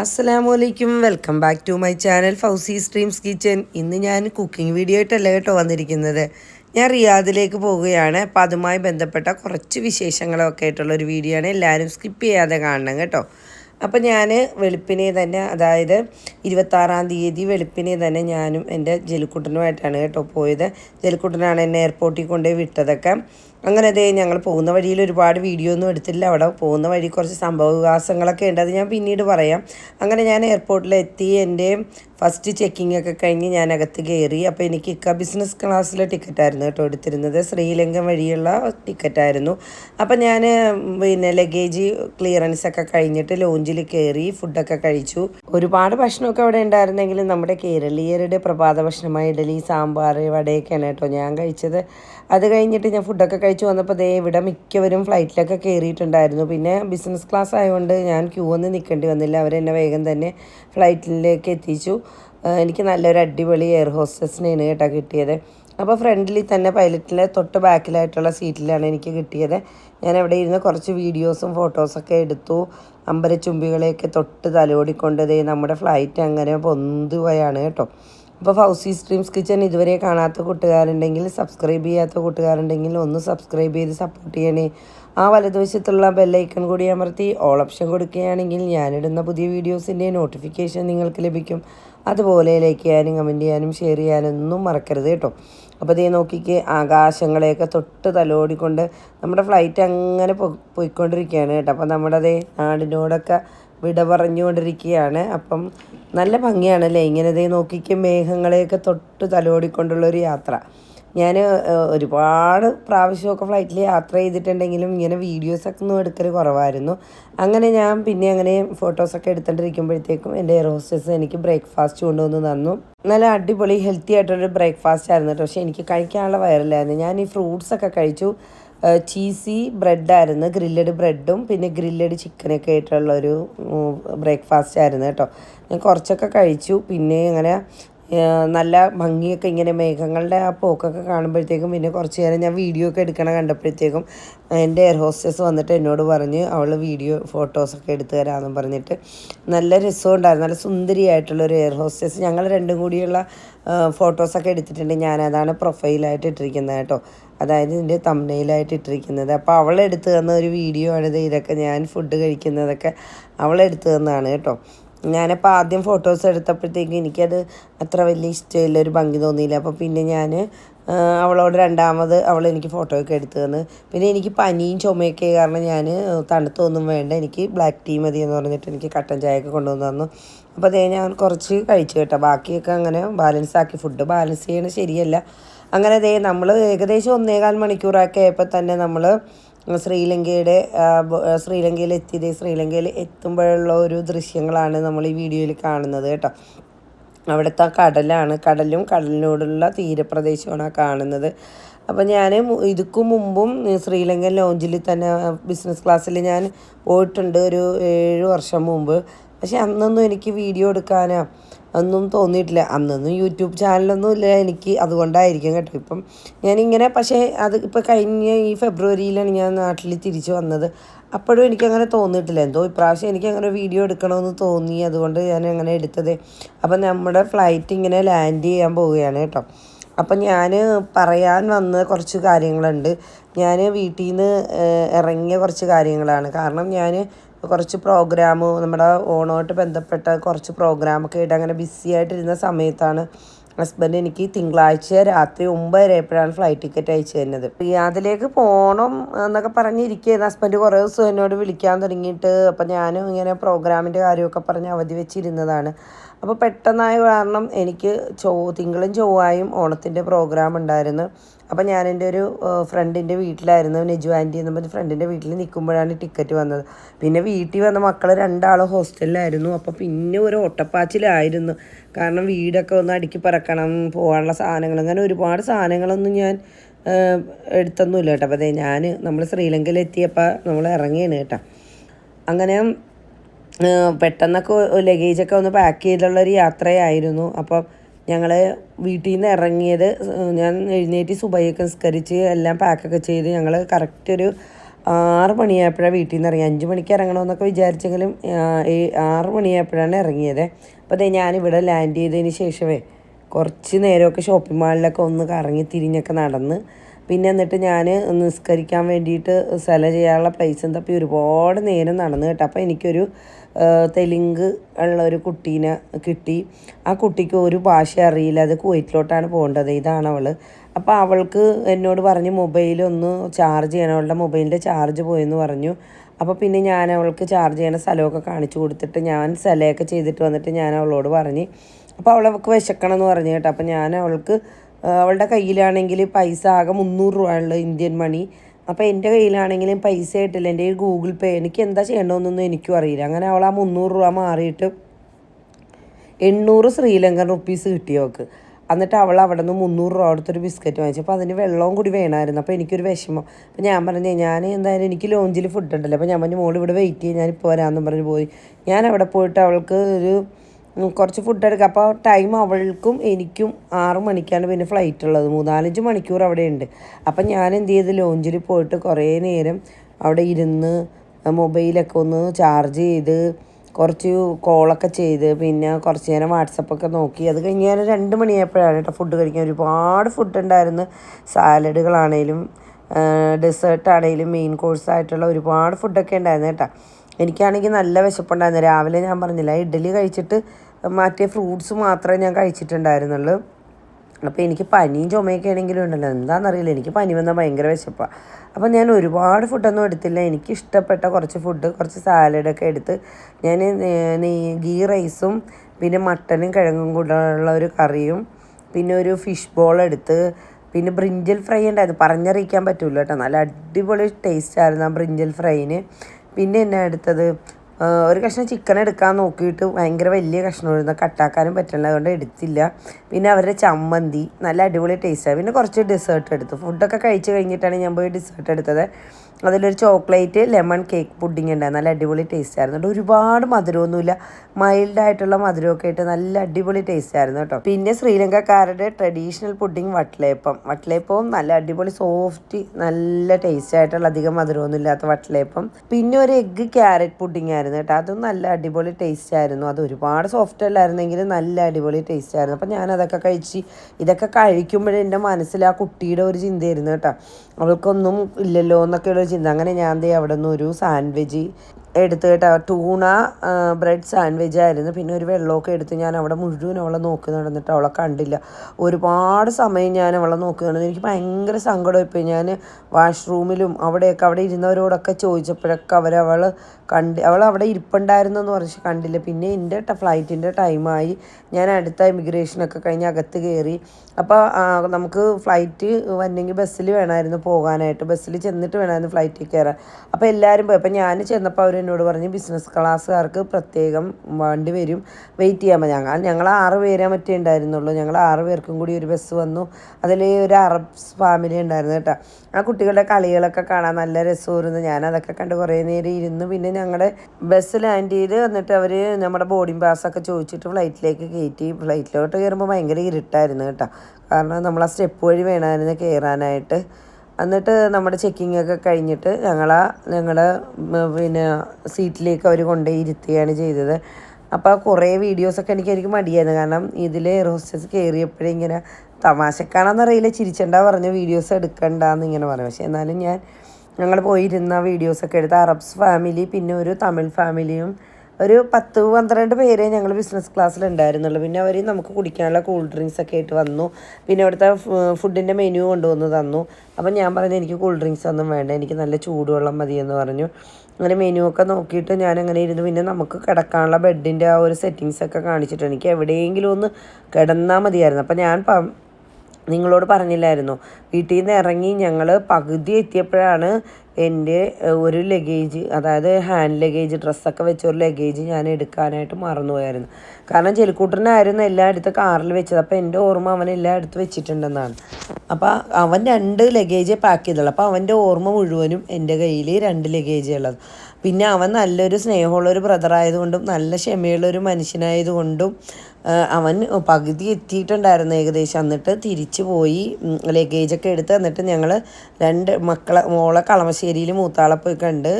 അസ്സലാമു അലൈക്കും. Welcome back to my channel Fousi streams kitchen. ഇന്ന് ഞാൻ കുക്കിംഗ് വീഡിയോ ആയിട്ടല്ല കേട്ടോ വന്നിരിക്കുന്നത്. ഞാൻ റിയാദിലേക്ക് പോവുകയാണ്. അപ്പോൾ അതുമായി ബന്ധപ്പെട്ട കുറച്ച് വിശേഷങ്ങളൊക്കെ ആയിട്ടുള്ള ഒരു വീഡിയോ ആണ്. എല്ലാവരും സ്കിപ്പ് ചെയ്യാതെ കാണണം കേട്ടോ. അപ്പോൾ ഞാൻ വെളുപ്പിനെ തന്നെ അതായത് ഇരുപത്താറാം തീയതി വെളുപ്പിനെ തന്നെ ഞാനും എന്റെ ജലിക്കുട്ടനുമായിട്ടാണ് കേട്ടോ പോയത്. ജലിക്കുട്ടനാണ് എന്നെ എയർപോർട്ടിൽ കൊണ്ടുപോയി വിട്ടതൊക്കെ. അങ്ങനെ അതേ ഞങ്ങൾ പോകുന്ന വഴിയിൽ ഒരുപാട് വീഡിയോ ഒന്നും എടുത്തില്ല. അവിടെ പോകുന്ന വഴി കുറച്ച് സംഭവ വികാസങ്ങളൊക്കെ ഉണ്ട്. അത് ഞാൻ പിന്നീട് പറയാം. അങ്ങനെ ഞാൻ എയർപോർട്ടിലെത്തി എന്റെ ഫസ്റ്റ് ചെക്കിംഗ് ഒക്കെ കഴിഞ്ഞ് ഞാൻ അകത്ത് കയറി. അപ്പോൾ എനിക്ക് ഇക്ക ബിസിനസ് ക്ലാസ്സിലെ ടിക്കറ്റായിരുന്നു കേട്ടോ എടുത്തിരുന്നത്. ശ്രീലങ്കൻ വഴിയുള്ള ടിക്കറ്റായിരുന്നു അപ്പോൾ ഞാൻ പിന്നെ ലഗേജ് ക്ലിയറൻസ് ഒക്കെ കഴിഞ്ഞിട്ട് ലോഞ്ചിൽ കയറി ഫുഡൊക്കെ കഴിച്ചു. ഒരുപാട് ഭക്ഷണമൊക്കെ അവിടെ ഉണ്ടായിരുന്നെങ്കിലും നമ്മുടെ കേരളീയരുടെ പ്രഭാത ഭക്ഷണമായ ഇഡലി സാമ്പാർ വടയൊക്കെയാണ് കേട്ടോ ഞാൻ കഴിച്ചത്. അത് കഴിഞ്ഞിട്ട് ഞാൻ ഫുഡൊക്കെ കഴിച്ച് വന്നപ്പോൾ ദേ ഇവിടെ മിക്കവരും ഫ്ലൈറ്റിലൊക്കെ കയറിയിട്ടുണ്ടായിരുന്നു പിന്നെ ബിസിനസ് ക്ലാസ് ആയതുകൊണ്ട് ഞാൻ ക്യൂ ഒന്നും നിൽക്കേണ്ടി വന്നില്ല. അവരെന്നെ വേഗം തന്നെ ഫ്ലൈറ്റിലേക്ക് എത്തിച്ചു. എനിക്ക് നല്ലൊരു അടിപൊളി എയർ ഹോസ്റ്റസിനെയാണ് കേട്ടോ കിട്ടിയത്. അപ്പോൾ ഫ്രണ്ടിൽ തന്നെ പൈലറ്റിലെ തൊട്ട് ബാക്കിലായിട്ടുള്ള സീറ്റിലാണ് എനിക്ക് കിട്ടിയത്. ഞാൻ അവിടെ ഇരുന്ന് കുറച്ച് വീഡിയോസും ഫോട്ടോസൊക്കെ എടുത്തു. അമ്പരച്ചുംബികളെയൊക്കെ തൊട്ട് തലോടിക്കൊണ്ടതേ നമ്മുടെ ഫ്ലൈറ്റ് അങ്ങനെ പൊന്തുകയാണ് കേട്ടോ. അപ്പോൾ ഫൗസി സ്ട്രീംസ് കിച്ചൻ ഇതുവരെ കാണാത്ത കൂട്ടുകാരുണ്ടെങ്കിൽ സബ്സ്ക്രൈബ് ചെയ്യാത്ത കൂട്ടുകാരുണ്ടെങ്കിൽ ഒന്ന് സബ്സ്ക്രൈബ് ചെയ്ത് സപ്പോർട്ട് ചെയ്യണേ. ആ വലതുവശത്തുള്ള ബെല്ലൈക്കൺ കൂടി അമർത്തി ഓൾ ഓപ്ഷൻ കൊടുക്കുകയാണെങ്കിൽ ഞാനിടുന്ന പുതിയ വീഡിയോസിന്റെ നോട്ടിഫിക്കേഷൻ നിങ്ങൾക്ക് ലഭിക്കും. അതുപോലെ ലൈക്ക് ചെയ്യാനും കമന്റ് ചെയ്യാനും ഷെയർ ചെയ്യാനും ഒന്നും മറക്കരുത് കേട്ടോ. അപ്പോൾ ഇതേ നോക്കിക്ക് ആകാശങ്ങളെയൊക്കെ തൊട്ട് തലോടിക്കൊണ്ട് നമ്മുടെ ഫ്ലൈറ്റ് അങ്ങനെ പോയിക്കൊണ്ടിരിക്കുകയാണ് കേട്ടോ. അപ്പോൾ നമ്മുടെ അതേ നാടിനോടൊക്കെ വിട പറഞ്ഞുകൊണ്ടിരിക്കുകയാണ് അപ്പം നല്ല ഭംഗിയാണല്ലേ ഇങ്ങനെ ദേ നോക്കിക്ക് മേഘങ്ങളെയൊക്കെ തൊട്ട് തലോടിക്കൊണ്ടുള്ളൊരു യാത്ര. ഞാൻ ഒരുപാട് പ്രാവശ്യമൊക്കെ ഫ്ലൈറ്റിൽ യാത്ര ചെയ്തിട്ടുണ്ടെങ്കിലും ഇങ്ങനെ വീഡിയോസൊക്കെ ഒന്നും എടുക്കൽ കുറവായിരുന്നു. അങ്ങനെ ഞാൻ പിന്നെ അങ്ങനെ ഫോട്ടോസൊക്കെ എടുത്തോണ്ടിരിക്കുമ്പോഴത്തേക്കും എന്റെ എയർ ഹോസ്റ്റസ് എനിക്ക് ബ്രേക്ക്ഫാസ്റ്റ് കൊണ്ടുവന്ന് തന്നു. നല്ല അടിപൊളി ഹെൽത്തി ആയിട്ടൊരു ബ്രേക്ക്ഫാസ്റ്റ് ആയിരുന്നു കേട്ടോ. പക്ഷേ എനിക്ക് കഴിക്കാനുള്ള വയറില്ലായിരുന്നു. ഞാൻ ഈ ഫ്രൂട്ട്സൊക്കെ കഴിച്ചു. ചീസി ബ്രെഡായിരുന്നു ഗ്രില്ലഡ് ബ്രെഡും പിന്നെ ഗ്രില്ലഡ് ചിക്കനൊക്കെ ആയിട്ടുള്ളൊരു ബ്രേക്ക്ഫാസ്റ്റ് ആയിരുന്നു കേട്ടോ. ഞാൻ കുറച്ചൊക്കെ കഴിച്ചു പിന്നെ ഇങ്ങനെ ഏഹ് നല്ല ഭംഗിയൊക്കെ ഇങ്ങനെ മേഘങ്ങളുടെ ആ പോക്കൊക്കെ കാണുമ്പോഴത്തേക്കും പിന്നെ കുറച്ച് നേരം ഞാൻ വീഡിയോ ഒക്കെ എടുക്കണ കണ്ടപ്പോഴത്തേക്കും എന്റെ എയർ ഹോസ്റ്റസ് വന്നിട്ട് എന്നോട് പറഞ്ഞ് അവൾ വീഡിയോ ഫോട്ടോസൊക്കെ എടുത്തു തരാമെന്നും പറഞ്ഞിട്ട്. നല്ല രസമുണ്ടായിരുന്നു നല്ല സുന്ദരിയായിട്ടുള്ളൊരു എയർ ഹോസ്റ്റസ് ഞങ്ങൾ രണ്ടും കൂടിയുള്ള ഫോട്ടോസൊക്കെ എടുത്തിട്ടുണ്ട്. ഞാൻ അതാണ് പ്രൊഫൈലായിട്ട് ഇട്ടിരിക്കുന്നത് കേട്ടോ. അതായത് ഇതിന്റെ തമ്മനയിലായിട്ട് ഇട്ടിരിക്കുന്നത്. അപ്പോൾ അവൾ എടുത്തു തന്ന ഒരു വീഡിയോ ആണിത്. ഇതൊക്കെ ഞാൻ ഫുഡ് കഴിക്കുന്നതൊക്കെ അവൾ എടുത്തു തന്നതാണ് കേട്ടോ. ഞാനപ്പോൾ ആദ്യം ഫോട്ടോസ് എടുത്തപ്പോഴത്തേക്കും എനിക്കത് അത്ര വലിയ ഇഷ്ടമില്ല ഒരു ഭംഗി തോന്നിയില്ല. അപ്പോൾ പിന്നെ ഞാൻ അവളോട് രണ്ടാമത് അവൾ എനിക്ക് ഫോട്ടോ ഒക്കെ എടുത്തു തന്ന്. പിന്നെ എനിക്ക് പനിയും ചുമയൊക്കെ കാരണം ഞാൻ തണുത്തൊന്നും വേണ്ട എനിക്ക് ബ്ലാക്ക് ടീ മതി എന്ന് പറഞ്ഞിട്ട് എനിക്ക് കട്ടൻ ചായയൊക്കെ കൊണ്ടുവന്ന് തന്നു. അപ്പോൾ അതേ ഞാൻ കുറച്ച് കഴിച്ചു കേട്ടോ. ബാക്കിയൊക്കെ അങ്ങനെ ബാലൻസ് ആക്കി. ഫുഡ് ബാലൻസ് ചെയ്യണത് ശരിയല്ല. അങ്ങനെ അതേ നമ്മൾ ഏകദേശം ഒന്നേകാൽ മണിക്കൂറൊക്കെ ആയപ്പോൾ തന്നെ നമ്മൾ ശ്രീലങ്കയുടെ ശ്രീലങ്കയിൽ എത്തിയത്. ശ്രീലങ്കയിൽ എത്തുമ്പോഴുള്ള ഒരു ദൃശ്യങ്ങളാണ് നമ്മൾ ഈ വീഡിയോയിൽ കാണുന്നത് കേട്ടോ. അവിടുത്തെ കടലാണ്. കടലും കടലിനോടുള്ള തീരപ്രദേശമാണ് കാണുന്നത്. അപ്പോൾ ഞാൻ ഇതുക്കു മുമ്പും ശ്രീലങ്കൻ ലോഞ്ചിൽ തന്നെ ബിസിനസ് ക്ലാസ്സിൽ ഞാൻ പോയിട്ടുണ്ട് ഒരു ഏഴ് വർഷം മുമ്പ്. പക്ഷെ അന്നൊന്നും എനിക്ക് വീഡിയോ എടുക്കാനോ. ഒന്നും തോന്നിയിട്ടില്ല. അന്നൊന്നും യൂട്യൂബ് ചാനലൊന്നും ഇല്ല എനിക്ക്. അതുകൊണ്ടായിരിക്കും കേട്ടോ ഇപ്പം. ഞാനിങ്ങനെ പക്ഷേ അത് ഇപ്പോൾ കഴിഞ്ഞ ഈ ഫെബ്രുവരിയിലാണ് ഞാൻ നാട്ടിൽ തിരിച്ചു വന്നത്. അപ്പോഴും എനിക്കങ്ങനെ തോന്നിയിട്ടില്ല. എന്തോ ഇപ്രാവശ്യം എനിക്കങ്ങനെ വീഡിയോ എടുക്കണമെന്ന് തോന്നി. അതുകൊണ്ട് ഞാൻ അങ്ങനെ എടുത്തത്. അപ്പം നമ്മുടെ ഫ്ലൈറ്റ് ഇങ്ങനെ ലാൻഡ് ചെയ്യാൻ പോവുകയാണ് കേട്ടോ. അപ്പം ഞാൻ പറയാൻ വന്ന കുറച്ച് കാര്യങ്ങളുണ്ട്. ഞാൻ വീട്ടിൽ നിന്ന് ഇറങ്ങിയ കുറച്ച് കാര്യങ്ങളാണ്. കാരണം ഞാൻ കുറച്ച് പ്രോഗ്രാം നമ്മുടെ ഓണമായിട്ട് ബന്ധപ്പെട്ട കുറച്ച് പ്രോഗ്രാമൊക്കെ ആയിട്ട് അങ്ങനെ ബിസി ആയിട്ടിരുന്ന സമയത്താണ് ഹസ്ബൻഡ് എനിക്ക് തിങ്കളാഴ്ച രാത്രി ഒമ്പതരയപ്പോഴാണ് ഫ്ലൈറ്റ് ടിക്കറ്റ് അയച്ചു തരുന്നത്. റിയാദിലേക്ക് പോകണം എന്നൊക്കെ പറഞ്ഞിരിക്കുകയായിരുന്നു. ഹസ്ബൻഡ് കുറേ ദിവസം എന്നോട് വിളിക്കാൻ തുടങ്ങിയിട്ട് അപ്പം ഞാനും ഇങ്ങനെ പ്രോഗ്രാമിന്റെ കാര്യമൊക്കെ പറഞ്ഞ് അവധി വെച്ചിരുന്നതാണ്. അപ്പോൾ പെട്ടെന്നായ കാരണം എനിക്ക് ചൊവ് തിങ്കളും ചൊവ്വായും ഓണത്തിന്റെ പ്രോഗ്രാം ഉണ്ടായിരുന്നു. അപ്പം ഞാൻ എന്റെ ഒരു ഫ്രണ്ടിന്റെ വീട്ടിലായിരുന്നു. നെജു ആന്റി എന്ന് പറഞ്ഞ ഫ്രണ്ടിന്റെ വീട്ടിൽ നിൽക്കുമ്പോഴാണ് ടിക്കറ്റ് വന്നത്. പിന്നെ വീട്ടിൽ വന്ന മക്കൾ രണ്ടാളും ഹോസ്റ്റലിലായിരുന്നു അപ്പോൾ പിന്നെ ഒരു ഓട്ടപ്പാച്ചിലായിരുന്നു. കാരണം വീടൊക്കെ ഒന്ന് അടുക്കി പറക്കണം പോകാനുള്ള സാധനങ്ങൾ. അങ്ങനെ ഒരുപാട് സാധനങ്ങളൊന്നും ഞാൻ എടുത്തൊന്നുമില്ല കേട്ടോ. അപ്പോൾ അതെ ഞാൻ നമ്മൾ ശ്രീലങ്കയിൽ എത്തിയപ്പോൾ നമ്മൾ ഇറങ്ങിയാണ് കേട്ടോ. അങ്ങനെ പെട്ടെന്നൊക്കെ ലഗേജൊക്കെ ഒന്ന് പാക്ക് ചെയ്തുള്ളൊരു യാത്രയായിരുന്നു. അപ്പം ഞങ്ങൾ വീട്ടിൽ നിന്ന് ഇറങ്ങിയത് ഞാൻ എഴുന്നേറ്റ് സുബൈയൊക്കെ നിസ്കരിച്ച് എല്ലാം പാക്കൊക്കെ ചെയ്ത് ഞങ്ങൾ കറക്റ്റ് ഒരു ആറ് മണിയായപ്പോഴാണ് വീട്ടിൽ നിന്ന് ഇറങ്ങി അഞ്ച് മണിക്ക് ഇറങ്ങണമെന്നൊക്കെ വിചാരിച്ചെങ്കിലും ഈ ആറ് മണിയായപ്പോഴാണ് ഇറങ്ങിയത്. അപ്പോൾ അതെ ഞാനിവിടെ ലാൻഡ് ചെയ്തതിന് ശേഷമേ കുറച്ച് നേരമൊക്കെ ഷോപ്പിംഗ് മാളിലൊക്കെ ഒന്ന് കറങ്ങി തിരിഞ്ഞൊക്കെ നടന്ന് പിന്നെ എന്നിട്ട് ഞാൻ നിസ്കരിക്കാൻ വേണ്ടിയിട്ട് സെല ചെയ്യാനുള്ള പ്ലേസും തപ്പി ഒരുപാട് നേരം നടന്നു കേട്ടോ. അപ്പോൾ എനിക്കൊരു തെലുങ്ക് ഉള്ള ഒരു കുട്ടീനെ കിട്ടി. ആ കുട്ടിക്ക് ഒരു ഭാഷ അറിയില്ല. അത് കുവൈറ്റിലോട്ടാണ് പോകേണ്ടത്. ഇതാണ് അവൾ അപ്പോൾ അവൾക്ക് എന്നോട് പറഞ്ഞ് മൊബൈലൊന്ന് ചാർജ് ചെയ്യണം. അവളുടെ മൊബൈലിന്റെ ചാർജ് പോയെന്ന് പറഞ്ഞു. അപ്പോൾ പിന്നെ ഞാൻ അവൾക്ക് ചാർജ് ചെയ്യണ സ്ഥലമൊക്കെ കാണിച്ചു കൊടുത്തിട്ട് ഞാൻ സ്ഥലമൊക്കെ ചെയ്തിട്ട് വന്നിട്ട് ഞാൻ അവളോട് പറഞ്ഞു. അപ്പോൾ അവളവൾക്ക് വിശക്കണം പറഞ്ഞു കേട്ടോ. അപ്പോൾ ഞാൻ അവൾക്ക് അവളുടെ കയ്യിലാണെങ്കിൽ പൈസ ആകെ മുന്നൂറ് രൂപ ഉള്ളു ഇന്ത്യൻ മണി. അപ്പോൾ എന്റെ കയ്യിലാണെങ്കിലും പൈസ ആയിട്ടില്ല. എന്റെ ഗൂഗിൾ പേ എനിക്ക് എന്താ ചെയ്യേണ്ടതെന്നൊന്നും എനിക്കും അറിയില്ല. അങ്ങനെ അവൾ ആ മുന്നൂറ് രൂപ മാറിയിട്ട് എണ്ണൂറ് ശ്രീലങ്കൻ റുപ്പീസ് കിട്ടി അവൾക്ക്. എന്നിട്ട് അവൾ അവിടെ നിന്ന് മുന്നൂറ് രൂപ അടുത്തൊരു ബിസ്ക്കറ്റ് വാങ്ങിച്ചു. അപ്പോൾ അതിന് വെള്ളവും കൂടി വേണമായിരുന്നു. അപ്പോൾ എനിക്കൊരു വിഷമം. അപ്പോൾ ഞാൻ പറഞ്ഞു ഞാൻ എന്തായാലും എനിക്ക് ലോഞ്ചിൽ ഫുഡ് ഉണ്ടല്ലോ. അപ്പോൾ ഞാൻ പറഞ്ഞു മോൾ ഇവിടെ വെയിറ്റ് ചെയ്യും. ഞാനിപ്പോൾ വരാമെന്നും പറഞ്ഞ് പോയി. ഞാൻ അവിടെ പോയിട്ട് അവൾക്ക് ഒരു കുറച്ച് ഫുഡ് എടുക്കുക അപ്പോൾ ടൈം അവൾക്കും എനിക്കും ആറു മണിക്കാണ് പിന്നെ ഫ്ലൈറ്റ് ഉള്ളത്. മൂന്നാലഞ്ച് മണിക്കൂർ അവിടെ ഉണ്ട് അപ്പം ഞാൻ എന്ത് ചെയ്ത്? ലോഞ്ചിൽ പോയിട്ട് കുറേ നേരം അവിടെ ഇരുന്ന് മൊബൈലൊക്കെ ഒന്ന് ചാർജ് ചെയ്ത് കുറച്ച് കോളൊക്കെ ചെയ്ത് പിന്നെ കുറച്ച് നേരം വാട്സപ്പൊക്കെ നോക്കി. അത് കഴിഞ്ഞ് ഞാൻ രണ്ട് മണിയായപ്പോഴാണ് കേട്ടോ ഫുഡ് കഴിക്കാൻ. ഒരുപാട് ഫുഡ് ഉണ്ടായിരുന്നു. സാലഡുകളാണേലും ഡെസേർട്ട് ആണെങ്കിലും മെയിൻ കോഴ്സായിട്ടുള്ള ഒരുപാട് ഫുഡൊക്കെ ഉണ്ടായിരുന്നു കേട്ടോ. എനിക്കാണെങ്കിൽ നല്ല വിശപ്പുണ്ടായിരുന്നു. രാവിലെ ഞാൻ പറഞ്ഞില്ല ഇഡ്ഡലി കഴിച്ചിട്ട് മറ്റേ ഫ്രൂട്ട്സ് മാത്രമേ ഞാൻ കഴിച്ചിട്ടുണ്ടായിരുന്നുള്ളൂ. അപ്പോൾ എനിക്ക് പനിയും ചുമയൊക്കെ ആണെങ്കിലും ഉണ്ടല്ലോ. എന്താണെന്നറിയില്ല എനിക്ക് പനി വന്നാൽ ഭയങ്കര വിശപ്പാണ് അപ്പോൾ ഞാൻ ഒരുപാട് ഫുഡൊന്നും എടുത്തില്ല. എനിക്ക് ഇഷ്ടപ്പെട്ട കുറച്ച് ഫുഡ് കുറച്ച് സാലഡൊക്കെ എടുത്ത് ഞാൻ ഗീ റൈസും പിന്നെ മട്ടനും കിഴങ്ങും കൂടെയുള്ള ഒരു കറിയും പിന്നെ ഒരു ഫിഷ് ബോൾ എടുത്ത് പിന്നെ ബ്രിഞ്ചൽ ഫ്രൈ ഉണ്ടായിരുന്നു. പറഞ്ഞറിയിക്കാൻ പറ്റില്ല കേട്ടോ. നല്ല അടിപൊളി ടേസ്റ്റ് ആയിരുന്നു ആ ബ്രിഞ്ചൽ ഫ്രൈന് പിന്നെ എന്നാ എടുത്തത്? ഒരു കഷ്ണം ചിക്കൻ എടുക്കാൻ നോക്കിയിട്ട് ഭയങ്കര വലിയ കഷ്ണമായിരുന്നു. കട്ടാക്കാനും പറ്റില്ല അതുകൊണ്ട് എടുത്തില്ല. പിന്നെ അവരുടെ ചമ്മന്തി നല്ല അടിപൊളി ടേസ്റ്റാണ് പിന്നെ കുറച്ച് ഡെസേർട്ട് എടുത്തു. ഫുഡൊക്കെ കഴിച്ച് കഴിഞ്ഞിട്ടാണ് ഞാൻ പോയി ഡെസേർട്ട് എടുത്തത്. അതിലൊരു ചോക്ലേറ്റ് ലെമൺ കേക്ക് പുഡിംഗ് ഉണ്ടായിരുന്നു. നല്ല അടിപൊളി ടേസ്റ്റ് ആയിരുന്നു കേട്ടോ. ഒരുപാട് മധുരമൊന്നുമില്ല. മൈൽഡായിട്ടുള്ള മധുരമൊക്കെ ആയിട്ട് നല്ല അടിപൊളി ടേസ്റ്റ് ആയിരുന്നു കേട്ടോ. പിന്നെ ശ്രീലങ്കക്കാരുടെ ട്രഡീഷണൽ പുഡിംഗ് വട്ടലേപ്പം. വട്ടലേപ്പവും നല്ല അടിപൊളി സോഫ്റ്റ് നല്ല ടേസ്റ്റ് ആയിട്ടുള്ള അധികം മധുരമൊന്നും ഇല്ലാത്ത വട്ടലേപ്പം. പിന്നെ ഒരു എഗ്ഗ് ക്യാരറ്റ് പുഡിംഗ് ആയിരുന്നു കേട്ടോ. അതും നല്ല അടിപൊളി ടേസ്റ്റ് ആയിരുന്നു. അത് ഒരുപാട് സോഫ്റ്റ് അല്ലായിരുന്നെങ്കിലും നല്ല അടിപൊളി ടേസ്റ്റ് ആയിരുന്നു. അപ്പം ഞാൻ അതൊക്കെ കഴിച്ച് ഇതൊക്കെ കഴിക്കുമ്പോഴേ എന്റെ മനസ്സിൽ ആ കുട്ടിയുടെ ഒരു ചിന്തയായിരുന്നു കേട്ടോ. അവൾക്കൊന്നും ഇല്ലല്ലോ എന്നൊക്കെയുള്ള ചിന്ത അങ്ങനെ ഞാൻ ദേ അവിടെ നിന്ന് ഒരു സാൻഡ്വിച്ച് എടുത്ത് കേട്ടോ. ടൂണ ബ്രെഡ് സാൻഡ്വിച്ച് ആയിരുന്നു. പിന്നെ ഒരു വെള്ളമൊക്കെ എടുത്ത് ഞാൻ അവിടെ മുഴുവൻ അവളെ നോക്കി നടന്നിട്ട് അവളെ കണ്ടില്ല. ഒരുപാട് സമയം ഞാൻ അവളെ നോക്കി നടന്നു. എനിക്ക് ഭയങ്കര സങ്കടമായിപ്പോയി ഞാൻ വാഷ്റൂമിലും അവിടെയൊക്കെ അവിടെ ഇരുന്നവരോടൊക്കെ ചോദിച്ചപ്പോഴൊക്കെ അവരവൾ കണ്ട് അവൾ അവിടെ ഇരിപ്പുണ്ടായിരുന്നെന്ന് പറഞ്ഞ് കണ്ടില്ല. പിന്നെ എന്റെ ഫ്ലൈറ്റിന്റെ ടൈമായി ഞാൻ അടുത്ത ഇമിഗ്രേഷനൊക്കെ കഴിഞ്ഞ് അകത്ത് കയറി. അപ്പോൾ നമുക്ക് ഫ്ലൈറ്റ് വന്നെങ്കിൽ ബസ്സിൽ വേണമായിരുന്നു പോകാനായിട്ട്. ബസ്സിൽ ചെന്നിട്ട് വേണമായിരുന്നു ഫ്ലൈറ്റിൽ കയറാൻ. അപ്പോൾ എല്ലാവരും പോയി. അപ്പോൾ ഞാൻ ചെന്നപ്പോൾ അവർ എന്നോട് പറഞ്ഞ് ബിസിനസ് ക്ലാസ്സുകാർക്ക് പ്രത്യേകം വണ്ടി വരും. വെയിറ്റ് ചെയ്യാൻ ഞങ്ങൾ ഞങ്ങൾ ആറ് പേരേ മറ്റേ ഉണ്ടായിരുന്നുള്ളൂ. ഞങ്ങൾ ആറ് പേർക്കും കൂടി ഒരു ബസ് വന്നു. അതിൽ ഒരു അറബ്സ് ഫാമിലി ഉണ്ടായിരുന്നു കേട്ടോ. ആ കുട്ടികളുടെ കളികളൊക്കെ കാണാൻ നല്ല രസമായിരുന്നു. ഞാനതൊക്കെ കണ്ട് കുറേ നേരം ഇരുന്നു. പിന്നെ ഞങ്ങളുടെ ബസ് ലാൻഡ് ചെയ്ത് എന്നിട്ട് അവർ നമ്മുടെ ബോർഡിംഗ് പാസ്സൊക്കെ ചോദിച്ചിട്ട് ഫ്ലൈറ്റിലേക്ക് കയറ്റി. ഫ്ലൈറ്റിലോട്ട് കയറുമ്പോൾ ഭയങ്കര ഇരുട്ടായിരുന്നു കേട്ടോ. കാരണം നമ്മൾ ആ സ്റ്റെപ്പ് വഴി വേണമായിരുന്നു കയറാനായിട്ട്. എന്നിട്ട് നമ്മുടെ ചെക്കിംഗ് ഒക്കെ കഴിഞ്ഞിട്ട് ഞങ്ങളാ ഞങ്ങളുടെ പിന്നെ സീറ്റിലേക്ക് അവർ കൊണ്ടുപോയി ഇരുത്തുകയാണ് ചെയ്തത്. അപ്പോൾ കുറേ വീഡിയോസൊക്കെ എനിക്ക് മടിയായിരുന്നു. കാരണം ഇതിൽ എയർ ഹോസ്റ്റസ് കയറിയപ്പോഴേ ഇങ്ങനെ തമാശക്കാണെന്നറിയില്ല ചിരിച്ചണ്ടാ പറഞ്ഞ വീഡിയോസ് എടുക്കണ്ടെന്ന് ഇങ്ങനെ പറഞ്ഞു. പക്ഷേ എന്നാലും ഞാൻ ഞങ്ങൾ പോയിരുന്ന വീഡിയോസൊക്കെ എടുത്ത് അറബ്സ് ഫാമിലി പിന്നെ ഒരു തമിഴ് ഫാമിലിയും ഒരു പത്ത് പന്ത്രണ്ട് പേരെ ഞങ്ങൾ ബിസിനസ് ക്ലാസ്സിൽ ഉണ്ടായിരുന്നുള്ളൂ. പിന്നെ അവർ നമുക്ക് കുടിക്കാനുള്ള കൂൾ ഡ്രിങ്ക്സ് ഒക്കെ ആയിട്ട് വന്നു. പിന്നെ അവിടുത്തെ ഫുഡിന്റെ മെനു കൊണ്ടുവന്ന് തന്നു. അപ്പം ഞാൻ പറഞ്ഞു എനിക്ക് കൂൾ ഡ്രിങ്ക്സ് ഒന്നും വേണ്ട. എനിക്ക് നല്ല ചൂടുവെള്ളം മതി എന്ന് പറഞ്ഞു. അങ്ങനെ മെനു ഒക്കെ നോക്കിയിട്ട് ഞാൻ അങ്ങനെ ഇരുന്ന്. പിന്നെ നമുക്ക് കിടക്കാനുള്ള ബെഡിന്റെ ആ ഒരു സെറ്റിങ്സ് ഒക്കെ കാണിച്ചിട്ട് എനിക്ക് എവിടെയെങ്കിലും ഒന്ന് കിടന്നാൽ മതിയായിരുന്നു. അപ്പം ഞാൻ നിങ്ങളോട് പറഞ്ഞില്ലായിരുന്നു. വീട്ടിൽ നിന്ന് ഇറങ്ങി ഞങ്ങൾ പകുതി എത്തിയപ്പോഴാണ് എന്റെ ഒരു ലഗേജ് അതായത് ഹാൻഡ് ലഗേജ് ഡ്രസ്സൊക്കെ വെച്ച ഒരു ലഗേജ് ഞാൻ എടുക്കാനായിട്ട് മറന്നുപോയായിരുന്നു. കാരണം ചെലിക്കൂട്ടനായിരുന്നു എല്ലായിടത്തും കാറിൽ വെച്ചത്. അപ്പോൾ എന്റെ ഓർമ്മ അവൻ എല്ലായിടത്തും വെച്ചിട്ടുണ്ടെന്നാണ്. അപ്പോൾ അവൻ രണ്ട് ലഗേജ് പാക്ക് ചെയ്തുള്ളൂ. അപ്പോൾ അവന്റെ ഓർമ്മ മുഴുവനും എന്റെ കയ്യിൽ രണ്ട് ലഗേജ് ഉള്ളത്. പിന്നെ അവൻ നല്ലൊരു സ്നേഹമുള്ളൊരു ഒരു ബ്രദറായതുകൊണ്ടും നല്ല ക്ഷമയുള്ളൊരു മനുഷ്യനായതുകൊണ്ടും ആ, അവൻ പകുതി എത്തിയിട്ടുണ്ടായിരുന്നു ഏകദേശം. എന്നിട്ട് തിരിച്ചു പോയി ലഗേജൊക്കെ എടുത്ത് എന്നിട്ട് ഞങ്ങൾ രണ്ട് മക്കളെ മോളെ കളമശ്ശേരിയിൽ മൂത്താളെ പോയി കണ്ട്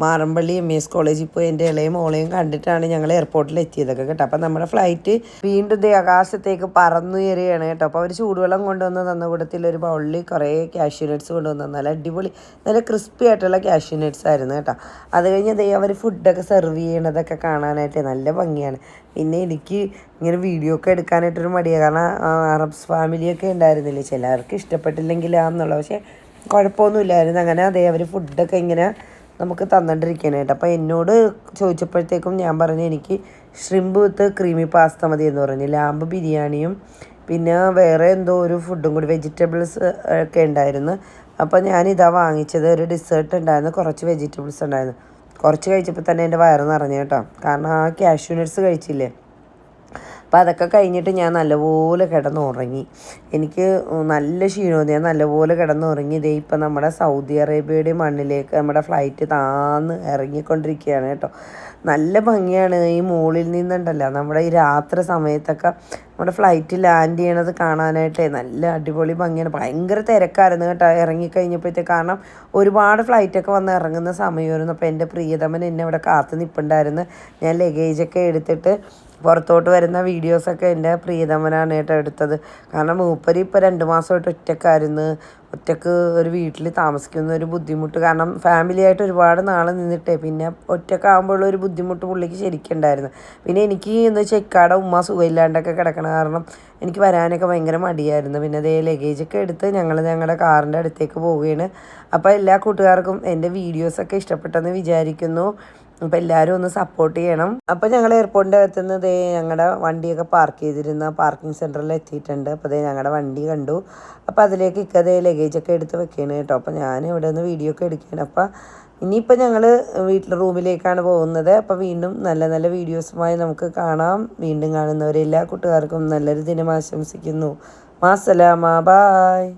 മാറമ്പള്ളി എം എസ് കോളേജിൽ പോയി എന്റെ ഇളയും മോളെയും കണ്ടിട്ടാണ് ഞങ്ങൾ എയർപോർട്ടിൽ എത്തിയതൊക്കെ കേട്ടോ. അപ്പം നമ്മുടെ ഫ്ലൈറ്റ് വീണ്ടും ദേ ആകാശത്തേക്ക് പറന്നുയരുകയാണ് കേട്ടോ. അപ്പോൾ അവർ ചൂടുവെള്ളം കൊണ്ടുവന്ന് തന്ന കൂട്ടത്തിൽ ഒരു ബൗളിൽ കുറേ കാഷ്യൂ കൊണ്ടുവന്ന് നല്ല അടിപൊളി നല്ല ക്രിസ്പി ആയിട്ടുള്ള കാഷ്യൂ ആയിരുന്നു കേട്ടോ. അത് കഴിഞ്ഞ് ദേ അവർ ഫുഡൊക്കെ സെർവ് ചെയ്യണതൊക്കെ കാണാനായിട്ട് നല്ല ഭംഗിയാണ്. പിന്നെ എനിക്ക് ഇങ്ങനെ വീഡിയോ ഒക്കെ എടുക്കാനായിട്ടൊരു മടിയാണ് കാരണം അറബ്സ് ഫാമിലിയൊക്കെ ഉണ്ടായിരുന്നില്ലേ? ചിലർക്ക് ഇഷ്ടപ്പെട്ടില്ലെങ്കിലാന്നുള്ളത് പക്ഷേ കുഴപ്പമൊന്നുമില്ലായിരുന്നു. അങ്ങനെ അതേ അവർ ഫുഡൊക്കെ ഇങ്ങനെ നമുക്ക് തന്നിട്ടിരിക്കാനായിട്ട് അപ്പോൾ എന്നോട് ചോദിച്ചപ്പോഴത്തേക്കും ഞാൻ പറഞ്ഞു എനിക്ക് ഷ്രിമ്പ് വിത്ത് ക്രീമി പാസ്ത മതി എന്ന് പറഞ്ഞു. ലാമ്പ് ബിരിയാണിയും പിന്നെ വേറെ എന്തോ ഒരു ഫുഡും കൂടി വെജിറ്റബിൾസ് ഒക്കെ ഉണ്ടായിരുന്നു. അപ്പോൾ ഞാനിതാ വാങ്ങിച്ചത്. ഒരു ഡിസേർട്ട് ഉണ്ടായിരുന്നു. കുറച്ച് വെജിറ്റബിൾസ് ഉണ്ടായിരുന്നു. കുറച്ച് കഴിച്ചപ്പോൾ തന്നെ എന്റെ വയറ് നിറഞ്ഞു കേട്ടോ. കാരണം ആ കാഷ്യൂ കഴിച്ചില്ലേ? അപ്പോൾ അതൊക്കെ കഴിഞ്ഞിട്ട് ഞാൻ നല്ലപോലെ കിടന്നുറങ്ങി. എനിക്ക് നല്ല ക്ഷീണവും ഞാൻ നല്ലപോലെ കിടന്നുറങ്ങി. ഇതേ ഇപ്പം നമ്മുടെ സൗദി അറേബ്യയുടെ മണ്ണിലേക്ക് നമ്മുടെ ഫ്ലൈറ്റ് താന്ന് ഇറങ്ങിക്കൊണ്ടിരിക്കുകയാണ് കേട്ടോ. നല്ല ഭംഗിയാണ് ഈ മുകളിൽ നിന്നുണ്ടല്ലോ. നമ്മുടെ ഈ രാത്രി സമയത്തൊക്കെ നമ്മുടെ ഫ്ലൈറ്റ് ലാൻഡ് ചെയ്യണത് കാണാനായിട്ടേ നല്ല അടിപൊളി ഭംഗിയാണ്. ഭയങ്കര തിരക്കായിരുന്നു കേട്ടോ. ഇറങ്ങിക്കഴിഞ്ഞപ്പോഴത്തേക്ക് കാരണം ഒരുപാട് ഫ്ലൈറ്റൊക്കെ വന്ന് ഇറങ്ങുന്ന സമയമായിരുന്നു. അപ്പോൾ എന്റെ പ്രിയതമൻ എന്നെ അവിടെ കാത്തു നിൽപ്പുണ്ടായിരുന്നു ഞാൻ ലഗേജൊക്കെ എടുത്തിട്ട് പുറത്തോട്ട് വരുന്ന വീഡിയോസൊക്കെ എന്റെ പ്രിയതമനാണ് കേട്ടോ എടുത്തത്. കാരണം മൂപ്പര് ഇപ്പോൾ രണ്ട് മാസമായിട്ട് ഒറ്റക്കായിരുന്നു. ഒറ്റയ്ക്ക് ഒരു വീട്ടിൽ താമസിക്കുന്ന ഒരു ബുദ്ധിമുട്ട്. കാരണം ഫാമിലി ആയിട്ട് ഒരുപാട് നാൾ നിന്നിട്ടേ പിന്നെ ഒറ്റക്കാകുമ്പോഴുള്ള ഒരു ബുദ്ധിമുട്ട് പുള്ളിക്ക് ശരിക്കുണ്ടായിരുന്നു പിന്നെ എനിക്ക് എന്ന് വെച്ചാൽ ഇക്കാടെ ഉമ്മ സുഖമില്ലാണ്ടൊക്കെ കിടക്കണ കാരണം എനിക്ക് വരാനൊക്കെ ഭയങ്കര മടിയായിരുന്നു. പിന്നെ അതേ ലഗേജൊക്കെ എടുത്ത് ഞങ്ങൾ ഞങ്ങളുടെ കാറിന്റെ അടുത്തേക്ക് പോവുകയാണ്. അപ്പോൾ എല്ലാ കൂട്ടുകാർക്കും എന്റെ വീഡിയോസൊക്കെ ഇഷ്ടപ്പെട്ടെന്ന് വിചാരിക്കുന്നു. അപ്പോൾ എല്ലാവരും ഒന്ന് സപ്പോർട്ട് ചെയ്യണം. അപ്പോൾ ഞങ്ങൾ എയർപോർട്ടിന്റെ എത്തുന്നത് ദേ ഞങ്ങളുടെ വണ്ടിയൊക്കെ പാർക്ക് ചെയ്തിരുന്ന പാർക്കിംഗ് സെന്ററിൽ എത്തിയിട്ടുണ്ട്. അപ്പോൾ ദേ ഞങ്ങളുടെ വണ്ടി കണ്ടു. അപ്പോൾ അതിലേക്ക് ഇക്കതേ ലഗേജൊക്കെ എടുത്ത് വെക്കുകയാണ് കേട്ടോ. അപ്പോൾ ഞാൻ ഇവിടെ നിന്ന് വീഡിയോ ഒക്കെ എടുക്കുകയാണ് അപ്പോൾ ഇനിയിപ്പോൾ ഞങ്ങൾ വീട്ടിലെ റൂമിലേക്കാണ് പോകുന്നത്. അപ്പോൾ വീണ്ടും നല്ല നല്ല വീഡിയോസുമായി നമുക്ക് കാണാം. വീണ്ടും കാണുന്നവരെല്ലാ കൂട്ടുകാർക്കും നല്ലൊരു ദിനം ആശംസിക്കുന്നു. മാസലാമ. ബായ്